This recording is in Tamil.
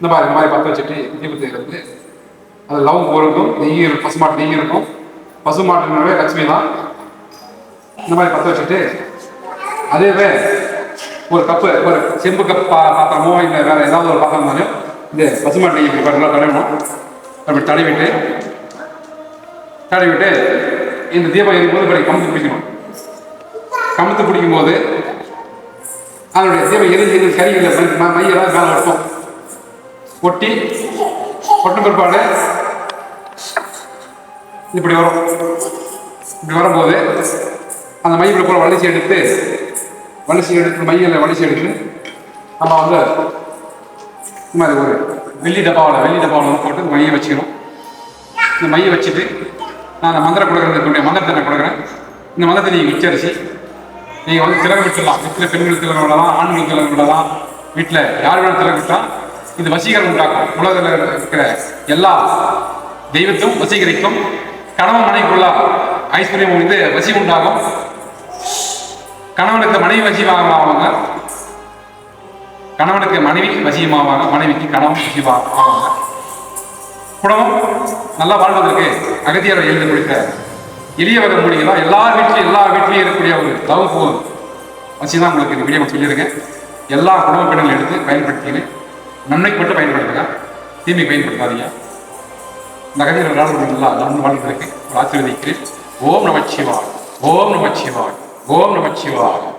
இந்த மாதிரி இந்த மாதிரி பற்ற வச்சுட்டு தீபத்தை இருந்து அது லவ் இருக்கும் நெய் இருக்கும் பசுமாட்டு நெய் இருக்கும். பசுமாட்டுனாவே லட்சுமி தான். இந்த மாதிரி பற்ற வச்சுட்டு அதேவே ஒரு கப்பு ஒரு செம்பு கப் பா பாத்திரமோ இல்லை வேற ஏதாவது ஒரு பாத்திரம் இருந்தாலும் இந்த பசுமாட்டு நெய் இப்படி நல்லா தடவணும் அப்படி தடவிட்டு தடவிட்டு இந்த தீபம் போது இப்படி கமுத்து பிடிக்கணும். கமுத்து பிடிக்கும் போது அதனுடைய தீபம் எரிஞ்சு எரிஞ்சு கறிகளை ம- மையெல்லாம் மேலே இருக்கும் ஒட்டி ஒட்டும் பிற்பாடு. இப்படி வரும். இப்படி வரும்போது அந்த மை இப்படி போல வலிச்சு எடுத்து வலிச்சு எடுத்து மையில் வலிச்சு எடுத்து நம்ம வந்து இந்த மாதிரி ஒரு வெள்ளி டப்பாவில் வெள்ளி டப்பாவில் போட்டு மையை வச்சுக்கிறோம் இந்த மையை வச்சுட்டு நான் அந்த மந்திரம் கொடுக்குறதுக்குடைய மந்திரத்தை நான் கொடுக்குறேன். இந்த மந்திரத்தை நீங்கள் உச்சரிச்சு நீங்கள் வந்து திறகு விட்டுடலாம் வீட்டில் பெண்கள் திறகு விடலாம் ஆண்கள் திறகு விடலாம் வீட்டில் யார் வேணால் திறகு விட்டால் இது வசீகரம் உண்டாக்கும். உலகத்தில் இருக்கிற எல்லா தெய்வத்தையும் வசீகரிக்கும். கணவன் மனைவிக்குள்ள ஐஸ்வர்யம் வந்து வசி உண்டாகும். கணவனுக்கு மனைவி வசியமாகுவாங்க கணவனுக்கு மனைவி வசியமாவாங்க மனைவிக்கு கணவன் வசியமாகுவாங்க குடும்பம் நல்லா வாழ்வதற்கு அகத்தியர் எழுதி கொடுத்த எளிய வகை மூலிகை எல்லார் எல்லா வீட்லையும் எல்லா வீட்லையும் இருக்கக்கூடிய ஒரு தவப்பு வச்சு தான் உங்களுக்கு இந்த வீடியோ சொல்லியிருக்கேன். எல்லா குடும்ப பெண்களும் எடுத்து பயன்படுத்தினேன். நன்மைக்கு மட்டும் பயன்படுத்துங்க தீமைக்கு பயன்படுத்தாதீங்க. இந்த கதையில் நல்லா நான் வாழ்வதற்கு ஒரு ஆசீர்வதிக்கிறேன். ஓம் நமச்சிவாய். ஓம் நமச்சிவாய். ஓம் நமச்சிவாய்.